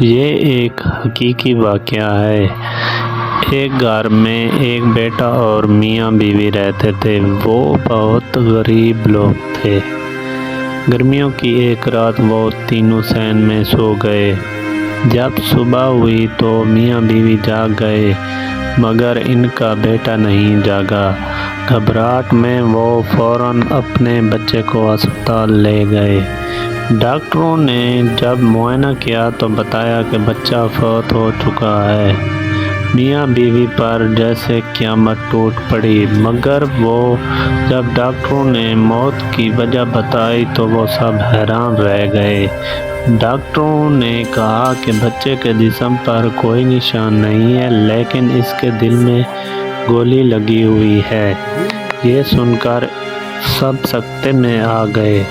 یہ ایک حقیقی واقعہ ہے۔ ایک گھر میں ایک بیٹا اور میاں بیوی رہتے تھے۔ وہ بہت غریب لوگ تھے۔ گرمیوں کی ایک رات وہ تینوں سین میں سو گئے۔ جب صبح ہوئی تو میاں بیوی جاگ گئے، مگر ان کا بیٹا نہیں جاگا۔ گھبراہٹ میں وہ فوراً اپنے بچے کو اسپتال لے گئے۔ ڈاکٹروں نے جب معائنہ کیا تو بتایا کہ بچہ فوت ہو چکا ہے۔ میاں بیوی پر جیسے قیامت ٹوٹ پڑی، مگر وہ جب ڈاکٹروں نے موت کی وجہ بتائی تو وہ سب حیران رہ گئے۔ ڈاکٹروں نے کہا کہ بچے کے جسم پر کوئی نشان نہیں ہے، لیکن اس کے دل میں گولی لگی ہوئی ہے۔ یہ سن کر سب سکتے میں آ گئے۔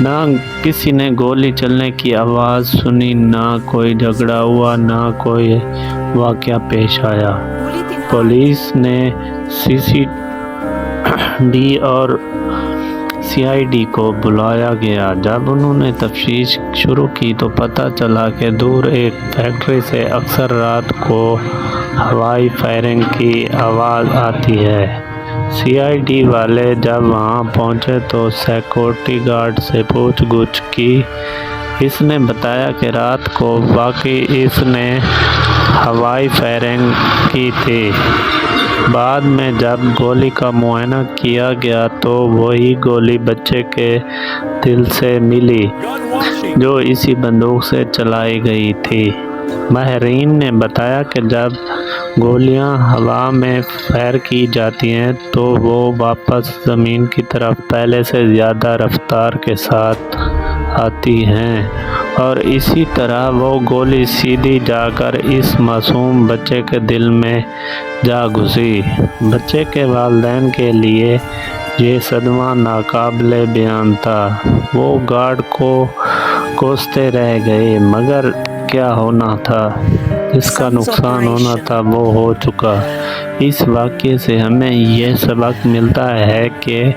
نہ کسی نے گولی چلنے کی آواز سنی، نہ کوئی جھگڑا ہوا، نہ کوئی واقعہ پیش آیا۔ پولیس نے سی سی ڈی اور سی آئی ڈی کو بلایا گیا۔ جب انہوں نے تفتیش شروع کی تو پتہ چلا کہ دور ایک فیکٹری سے اکثر رات کو ہوائی فائرنگ کی آواز آتی ہے۔ سی آئی ڈی والے جب وہاں پہنچے تو سیکورٹی گارڈ سے پوچھ گچھ کی اس نے بتایا کہ رات کو واقعی اس نے ہوائی فائرنگ کی تھی۔ بعد میں جب گولی کا معائنہ کیا گیا تو وہی گولی بچے کے دل سے ملی جو اسی بندوق سے چلائی گئی تھی۔ ماہرین نے بتایا کہ جب گولیاں ہوا میں فائر کی جاتی ہیں تو وہ واپس زمین کی طرف پہلے سے زیادہ رفتار کے ساتھ آتی ہیں اور اسی طرح وہ گولی سیدھی جا کر اس معصوم بچے کے دل میں جا گھسی۔ بچے کے والدین کے لیے یہ صدمہ ناقابل بیان تھا۔ وہ گارڈ کو کوستے رہ گئے، مگر کیا ہونا تھا جس کا نقصان ہونا تھا وہ ہو چکا۔ اس واقعے سے ہمیں یہ سبق ملتا ہے کہ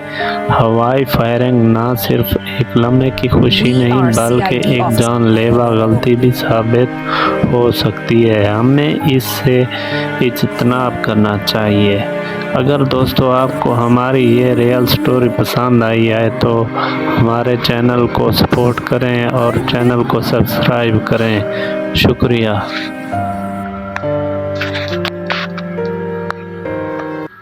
ہوائی فائرنگ نہ صرف ایک لمحے کی خوشی نہیں بلکہ ایک جان لیوا غلطی بھی ثابت ہو سکتی ہے۔ ہمیں اس سے اجتناب کرنا چاہیے۔ اگر دوستو آپ کو ہماری یہ ریئل سٹوری پسند آئی ہے تو ہمارے چینل کو سپورٹ کریں اور چینل کو سبسکرائب کریں۔ شکریہ۔